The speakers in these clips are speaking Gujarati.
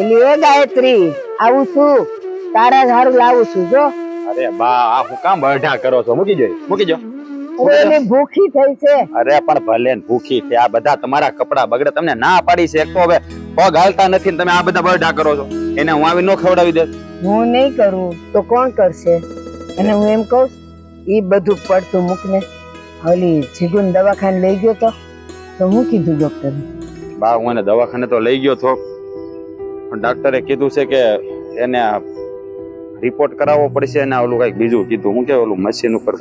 એટલે એ ગાયત્રી આવું છું. તારા જ હારું લાવું છું જો. અરે બા આ હું કામ બઢા કરો છો? મૂકી જો મૂકી જો ભૂખી થઈ છે. અરે પણ ભલે ભૂખી છે આ બધા તમારા કપડા બગડે તમને ના પાડી છે. એક તો હવે પગ હાલતા નથી ને તમે આ બધા બઢા કરો છો. એને હું આવી નો ખવડાવી દે હું નહીં કરું તો કોણ કરશે? અને હું એમ કહું એ બધું પડતું મૂકને ઓલી જીગુન દવાખાને લઈ ગયો તો? તો હું કીધું ડોક્ટર બા હું એને દવાખાને તો લઈ ગયો તો. પણ ડાક્ટરે કીધું છે કે એને રિપોર્ટ કરાવવો પડશે અને ઓલું કંઈક બીજું કીધું. હું કે ઓલું મશીન ઉપર.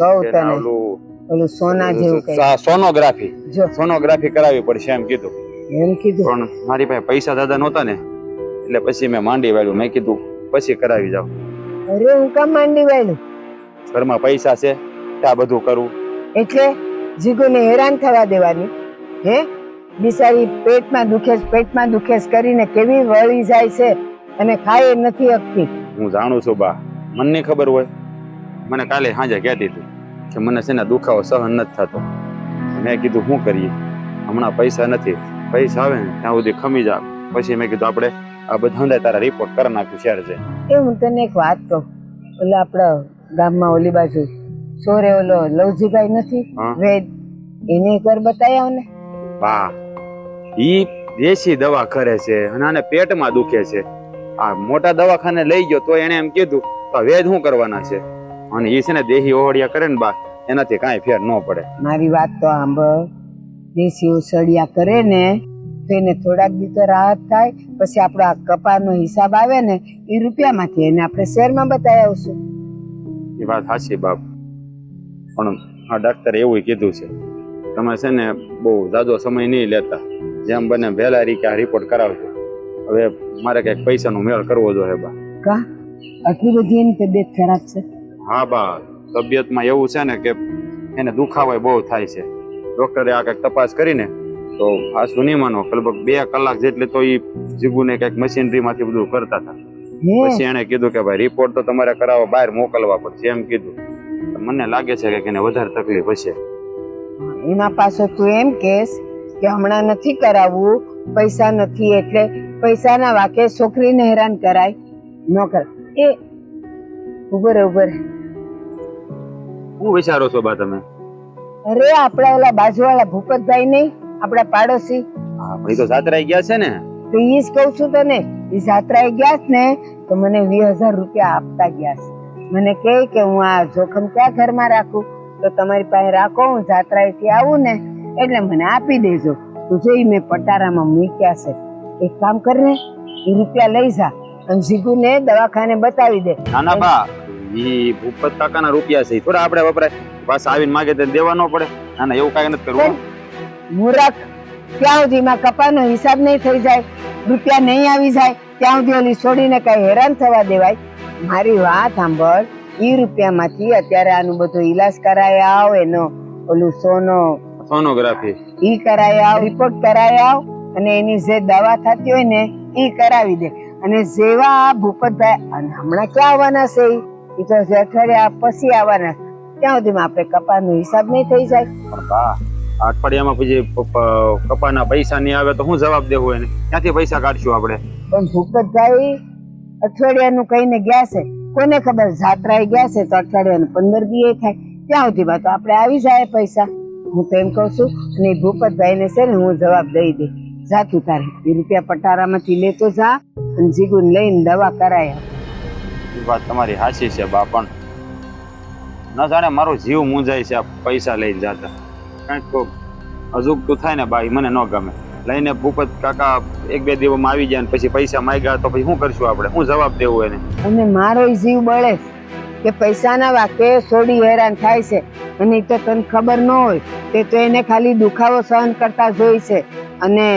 ઓલું સોના જેવું સોનોગ્રાફી સોનોગ્રાફી કરાવવી પડશે એમ કીધું. એમ કીધું? પણ મારી પાસે પૈસા દાદા નહોતા ને એટલે પછી મેં માંડી વાળ્યું. મેં કીધું પછી કરાવી જાવ અરે હું કામ માંડી વાળ્યું? ઘરમાં પૈસા છે ત્યાં બધું કરવું એટલે જીગુને હેરાન થવા દેવાની હે? બિચારી પેટમાં દુખેસ પેટમાં દુખેસ કરીને કેવી વળી જાય છે અને ખાય નથી હકતી. હું જાણું છું બા મને ખબર હોય. મને કાલે સાંજે કહેતી હતી કે મને છે ને દુખાવો સહન નથી થતો. મેં કીધું શું કરીએ? હમણાં પૈસા નથી. પૈસા આવે ને ત્યાં સુધી ખમી જા પછી મેં કીધું આપણે આ બધા તારા રિપોર્ટ કરી નાખ્યું શેર છે. એ હું તને એક વાત કહું. ઓલા આપણા ગામમાં ઓલી બાજુ સોરે ઓલો લવજીભાઈ નથી. વેદ એને ઘર બતાવ્યા ને બા ઈ દેશી દવા કરે છે અને આને પેટમાં દુખે છે. આ મોટા દવાખાને લઈ ગયો તો એને એમ કીધું તો વેદ શું કરવાના છે? અને ઈ છે ને દેહી ઓહળિયા કરે ને બા એનાથી કાંઈ ફેર ન પડે. મારી વાત તો સાંભળ. દેશી ઉસળિયા કરે ને તો એને થોડાક દી તો રાહત થાય પછી આપણો આ કપાનો હિસાબ આવે ને એ રૂપિયામાંથી એને આપણે શેરમાં બતાવી આવશું એ વાત સાચી બાપ. પણ આ ડાક્ટરે એવું કીધું છે તમે છે ને બહુ જાજો સમય નહીં લેતા. જેમ બને વહેલા રીતે આ રિપોર્ટ કરાવજો. હવે મારે કંઈક પૈસાનો મેળ કરવો જોઈએ બા. કા? આટલી બધી એની તબિયત ખરાબ છે? હા બા તબિયતમાં એવું છે ને કે એને દુખાવો બહુ થાય છે. ડોક્ટરે આ કંઈક તપાસ કરીને તો આ નહીં માનો લગભગ બે કલાક જેટલી તો એ જીગુને કંઈક મશીનરીમાંથી બધું કરતા હતા. પછી એણે કીધું કે ભાઈ રિપોર્ટ તો તમારે કરાવવા બહાર મોકલવા પડશે એમ કીધું. મને લાગે છે કે એને વધારે તકલીફ હશે. એમાં પાછો તું એમ કેસ કે હમણાં નથી કરાવવું પૈસા નથી એટલે પૈસાના વાકે છોકરીને હેરાન કરાય. ન એ ઉભર ઉભર. ઊભો શું વિચારો છો બા તમે? અરે આપણા ઓલા બાજુવાળા ભૂપતભાઈ નહીં આપણા પાડોશી. હા ભાઈ તો જાત્રાએ ગયા છે ને. તો ઈ જ કહું છું તને ઈ જાત્રાએ ગયા છે ને તો મને વી હજાર રૂપિયા આપતા ગયા છે. મને કહે કે હું આ જોખમ ક્યાં ઘરમાં રાખું? તો તમારી પાસે રાખો હું જાત્રાએથી આવું ને એટલે મને આપી દેજો. તું જોઈ મેં પટારામાં મૂક્યા છે એક કામ કર ને એ રૂપિયા લઈ જા અને જીગુને દવાખાને બતાવી દે. નાના બા ઈ ભૂપત કાકાના રૂપિયા છે થોડા આપણે વપરાય. પાછા આવીને માગે તો દેવા ન પડે. ના ના એવું કાંઈ નથી કરવું. મૂરખ ત્યાં સુધીમાં કપાનો હિસાબ નહીં થઈ જાય રૂપિયા નહીં આવી જાય ત્યાં સુધી ઓલી છોડીને કઈ હેરાન થવા દેવાય. મારી વાત સાંભળ ઈ રૂપિયામાંથી અત્યારે આનું બધું ઈલાજ કરાય આવ એનો ઓલું સોનો સોનોગ્રાફી. ઈ કરાય આવ રિપોર્ટ કરાય આવ અને એની જે દવા થતી હોય ને ઈ કરાવી દે. અને જેવા આ ભૂપતભાઈ અને હમણાં ક્યાં આવવાના છે ઈ? તો અઠવાડિયા પછી આવવાના. ત્યાં સુધીમાં આપણે કપાનો હિસાબ નહીં થઈ જાય. અઠવાડિયામાં પછી કપાના પૈસા નહીં આવે તો હું જવાબ દેવું એને? ક્યાંથી પૈસા કાઢશું આપણે? પણ ભૂપતભાઈ અઠવાડિયાનું કહીને ગયા છે. કોને ખબર? જાત્રાએ ગયા છે તો અઠવાડિયાનું પંદર દી થાય. ત્યાં સુધીમાં તો આપણે આવી જાય પૈસા. હું તો એમ કહું છું ને ભૂપતભાઈને છે ને હું જવાબ દઈ દે. જા તું તારે એ રૂપિયા પટારામાંથી લેતો જા અને જીગુને લઈને દવા કરાય. વાત તમારી સાચી છે બા પણ ન જાણે મારો જીવ મૂંઝાય છે આ પૈસા લઈને જાતા. કાંઈક તો અજુગતું થાય ને ભાઈ મને ન ગમે. લઈને ભૂપત કાકા એક બે દિવસમાં આવી ગયા ને પછી પૈસા માંગ્યા તો પછી શું કરશું આપણે? હું જવાબ દેવું એને? અને મારો જીવ બળે. કે પૈસાના વાકે છોડી હેરાન થાય છે. અને તો તને ખબર ન હોય તે તો એને ખાલી દુખાવો સહન કરતા જોઈ છે. અને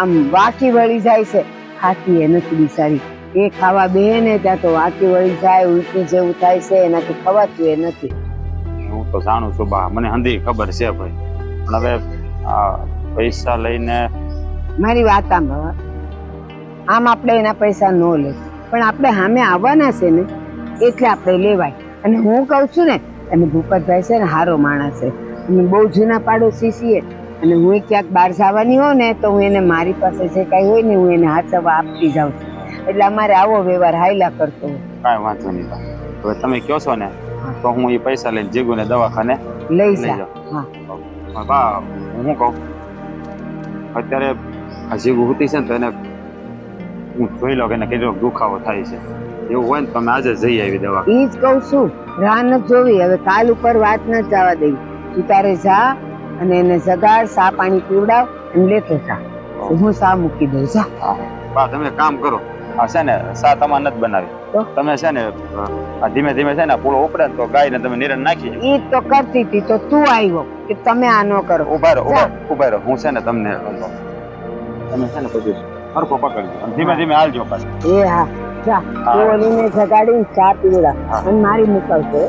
આમ વાકી વળી જાય છે. ખાતી એ નથી બિચારી. એ ખાવા બે ને ત્યાં તો વાકી વળી જાય ઉલટી જેવું થાય છે એનાથી ખવાતું એ નથી. હું તો જાણું છું બા મને હંધી ખબર છે ભાઈ. પણ હવે પૈસા લઈને મારી વાત આમ આમ આપણે એના પૈસા ન લે. પણ આપણે સામે આવવાના છે ને? એટલે આપણે લેવાય. અને હું કહું છું ને અને ભૂપતભાઈ છે ને સારો માણસ છે. અને બહુ જૂના પાડોશી છીએ. અને હું ક્યાંક બહાર જવાની હોઉં ને તો હું એને મારી પાસે જે કાંઈ હોય ને હું એને હાથવા આપતી જાઉં છું. એટલે અમારે આવો વ્યવહાર હાયલા કરતો કાંઈ વાંધો નહીં હવે તમે કહો છો ને તો હું એ પૈસા લઈને જીગુને દવાખાને લઈ જાઉં. હા. બા હું કહું? અત્યારે આ જીગુ હોતી છે ને તો એને હું જોઈ લઉં કે એને કેટલો દુખાવો થાય છે. એવું હોય ને તમે આજે જઈ આવી દવા. એ જ કહું છું રાહ ન જોવી હવે કાલ ઉપર વાત ન જવા દઈ તું તારે જા અને એને જગાડ સા પાણી પીવડાવ અને લેતો જા. હું. સા મૂકી દઉં જા. બા તમે કામ કરો આ છે ને સા તમારે નથી બનાવી. તમે છે ને આ ધીમે ધીમે છે ને પૂળો ઉપડે તો ગાય ને તમે નિરણ નાખી ઈ તો કરતી હતી તો તું આવ્યો કે તમે આ ન કરો. ઊભા રહો ઊભા રહો હું છે ને તમને તમે છે ને પછી હરખો પકડજો ધીમે ધીમે હાલજો પાછું. એ હા. જા. તું ઓલીને જગાડીને ચા પીવડા અને મારી મૂકવશે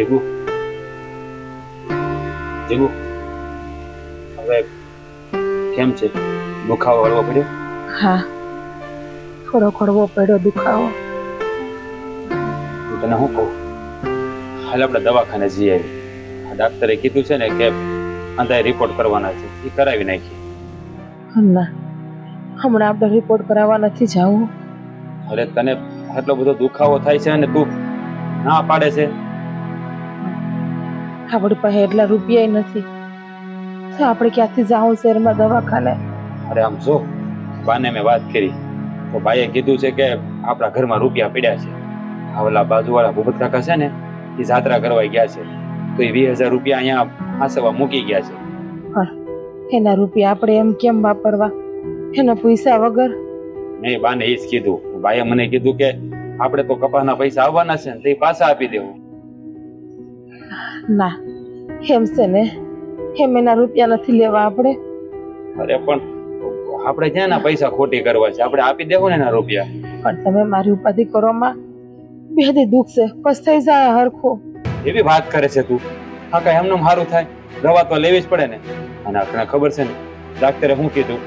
જીગુ જીગુ હવે કેમ છે? દુખાવો હળવો પડ્યો? હા. થોડો કડવો પડ્યો દુખાવો. હું તને શું કહું? હાલ આપણે દવાખાને જઈ આવી આ ડાક્ટરે કીધું છે ને કે અંધાએ રિપોર્ટ કરવાના છે. એ કરાવી નાખી ના હમણાં આપણે રિપોર્ટ કરાવવા નથી જવું. અરે તને આટલો બધો દુખાવો થાય છે અને તું ના પાડે છે? આપણી પાસે એટલા રૂપિયા નથી. તો આપણે ક્યાંથી જાઉં શહેરમાં દવાખાને? અરે આમ જો બાને મેં વાત કરી. તો ભાઈએ કીધું છે કે આપણા ઘરમાં રૂપિયા પડ્યા છે. આવલા બાજુવાળા ભૂપત કાકા છે ને એ જાત્રા કરવા ગયા છે. તો એ વીસ હજાર રૂપિયા અહીંયા આસવા મૂકી ગયા છે. એના રૂપિયા આપણે એમ કેમ વાપરવા? એના પૈસા વગર? નહીં બાને એ જ કીધું. ભાઈએ મને કીધું કે આપણે તો કપાસના પૈસા આવવાના છે ને તે પાછા આપી દેવું. ના એમ છે ને એમ એના રૂપિયા નથી લેવા આપણે. અરે પણ આપણે ક્યાં ના પૈસા ખોટી કરવા છે આપણે આપી દેવું ને એના રૂપિયા. પણ તમે મારી ઉપાધિ કરવામાં બેદી દુઃખ છે બસ થઈ જાય હરખો. એવી વાત કરે છે તું. હા કઈ એમનું સારું થાય? દવા તો લેવી જ પડે ને. અને આપણે ખબર છે ને ડાક્ટરે શું કીધું?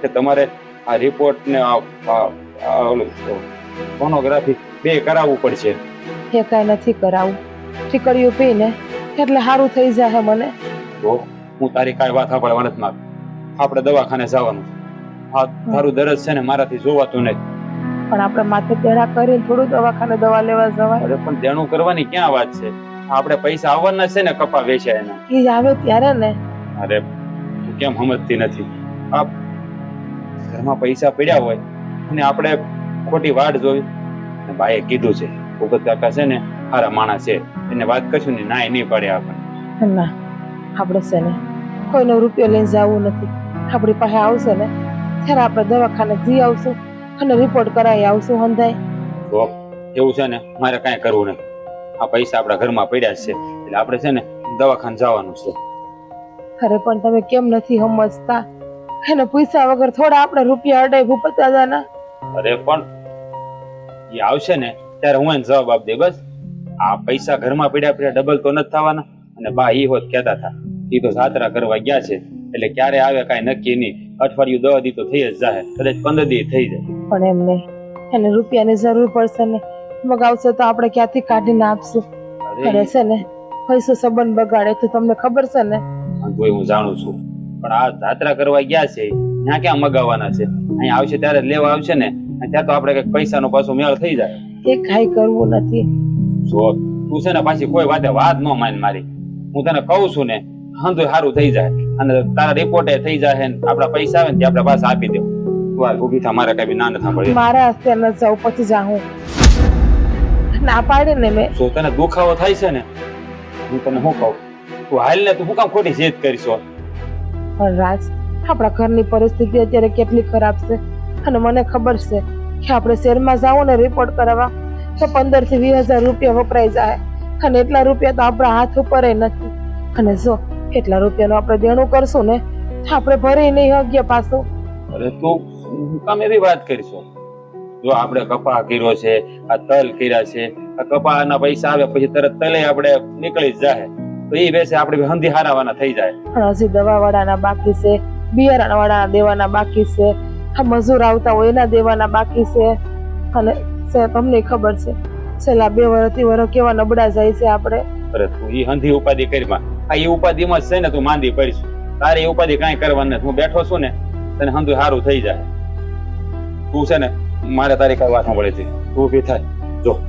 કે તમારે આ રિપોર્ટ ને આ ઓલું સોનોગ્રાફી બે કરાવવું પડશે. એ કાંઈ નથી કરાવું. ઠીકડીયું પીને એટલે સારું થઈ જાય મને. તો હું તારી કાંઈ વાત સાંભળવા નથી માંગતો આપણે દવાખાને જવાનું હા તારું દરજ છે ને મારાથી જોવાતું નથી. પણ આપણે માથે તેડા કરીને થોડું દવાખાને દવા લેવા જવાય. અરે પણ દેણું કરવાની ક્યાં વાત છે? આપણે પૈસા આવવાના છે ને કપા વેચ્યા એના. એ આવે ત્યારે ને. અરે તું કેમ સમજતી નથી? આ ઘરમાં પૈસા પડ્યા હોય અને આપણે ખોટી વાટ જોઈ. અને બાએ કીધું છે ભૂપત કાકા છે ને સારા માણસ છે. એને વાત કરશું ને નાય નહીં પડે આપણને ના આપણે છે ને કોઈનો રૂપિયો લઈને જવું નથી. આપણી પાસે આવશે ને ત્યારે આપણે દવાખાને જઈ આવશું અને રિપોર્ટ કરાવી આવશું હંધાય. તો એવું છે ને મારે કાંઈ કરવું નથી. આ પૈસા આપણા ઘરમાં પડ્યા છે. એટલે આપણે છે ને દવાખાને જવાનું છે. અરે પણ તમે કેમ નથી સમજતા? એને પૈસા વગર થોડા આપણે રૂપિયા અઢાઈ ભૂપત દાદાના અરે પણ એ આવશે ને ત્યારે હું એને જવાબ આપી દે બસ. આ પૈસા ઘરમાં પડ્યા પડ્યા ડબલ તો નથી થવાના. અને બા ઈ હોત કહેતા હતા ઈ તો જાત્રા કરવા ગયા છે એટલે ક્યારે આવે કાંઈ નક્કી નહીં. અઠવાડિયું દવા દી તો થઈ જ જાય કદાચ પંદર દી થઈ જાય. પણ એમ નહીં એને રૂપિયાની જરૂર પડશે ને. મગાવશે તો આપણે ક્યાંથી કાઢીને આપશું? અરે. છે ને પૈસો સંબંધ બગાડે તો તમને ખબર છે ને. કોઈ હું જાણું છું. પણ આ જાત્રા કરવા ગયા છે ત્યાં ક્યાં મગાવવાના છે? અહીંયા આવશે ત્યારે લેવા આવશે ને ત્યાં તો આપણે કંઈક પૈસાનો પાછો મેળ થઈ જાય. એ કાંઈ કરવું નથી. જો તું છે ને પાછી કોઈ વાતે વાત ન માન મારી. હું તને કહું છું ને હંધુ સારું થઈ જાય. અને તારા રિપોર્ટે થઈ જાય ને આપડા પૈસા આવે ને તે આપણે પાછા આપી દેવું તું આ ઊભી થા મારે કઈ ના ન સાંભળી મારા હસ્તે ન જાઉં પછી જાઉં ના પાડે ને મેં. જો તને દુખાવો થાય છે ને હું તને શું કહું? તું હાલ ને તું હું કામ ખોટી જીદ કરીશો પણ રાજ આપણા ઘરની પરિસ્થિતિ અત્યારે કેટલી ખરાબ છે. અને મને ખબર છે કે આપણે શહેરમાં જાઓ ને રિપોર્ટ કરાવવા. તો પંદરથી વીસ હજાર રૂપિયા વપરાઈ જાય. અને એટલા રૂપિયા તો આપણા હાથ ઉપર નથી. અને જો એટલા રૂપિયાનું આપણે દેણું કરશું ને આપણે ભરી નહીં હગીએ પાછું. અરે તું હું કામ એવી વાત કરીશું? જો આપણે કપા કર્યો છે આ તલ કર્યા છે આ કપાના પૈસા આવે પછી તરત તલે આપણે નીકળી જ જાય તો એ વેસે આપણે હંધી હારાવાના થઈ જાય. પણ હજી દવા વાળાના બાકી છે બિયારણ વાળાના દેવાના બાકી છે આ મજૂર આવતા હોય એના દેવાના બાકી છે. અને સે- તમને ખબર છે. છેલ્લા બે વર્ષથી વર્ષ કેવા નબળા જાય છે આપણે. અરે તું ઈ હંધી ઉપાધિ કરીમાં આ ઈ ઉપાધિમાં જ છે ને તું માંદી પડીશ તારે એ ઉપાધિ કાંઈ કરવાની નથી. હું બેઠો છું ને તને હંધું સારું થઈ જાય. તું છે ને મારે તારી કઈ વાત સાંભળે છે. તું ઊભી થાય. જો.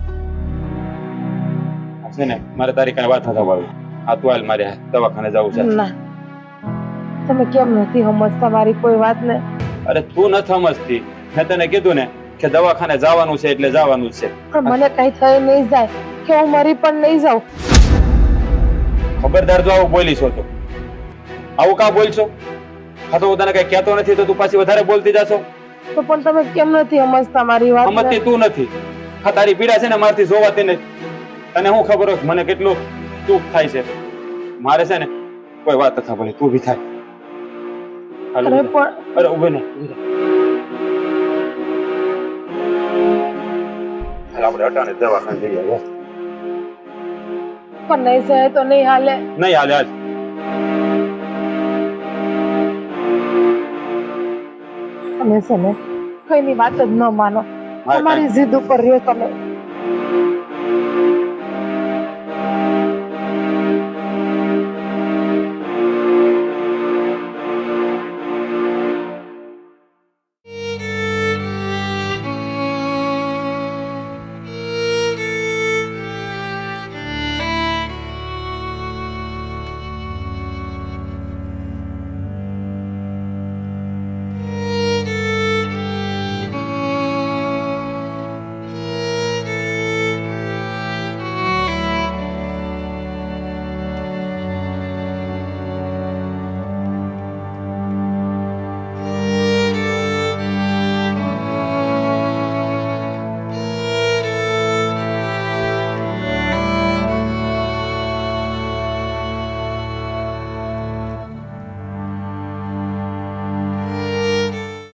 છે ને મારે તારી કઈ વાત સાંભળવી. આ તું હાલ મારે દવાખાને જવું છે. ના. તમે કેમ નથી સમજતા મારી કોઈ વાત ને અરે તું નથી સમજતી. મેં તને કીધું ને કે દવાખાને જવાનું છે એટલે જવાનું જ છે. પણ મને કઈ થાય નહીં જાય કે હું મરી પણ નહીં જાઉં. ખબરદાર જો આવું બોલી છો તો. આવું કા બોલશો? હા તો હું તને કઈ કહેતો નથી તો તું પાછી વધારે બોલતી જાશો? તો પણ તમે કેમ નથી સમજતા મારી વાત સમજતી તું નથી. હા તારી પીડા છે ને મારથી જોવાતી નથી. તને હું ખબર હોય મને કેટલું દુઃખ થાય છે? મારે છે ને કોઈ વાત નથી ભલે તું બી થાય. અરે પણ અરે ઉભે ને આપણે અટાણે દવાખાને. પણ નહીં સહે તો નહીં હાલે. નહીં હાલે હાલ. તમે છે ને કઈની વાત જ ન માનો. તમારી જીદ ઉપર રહ્યો તમે.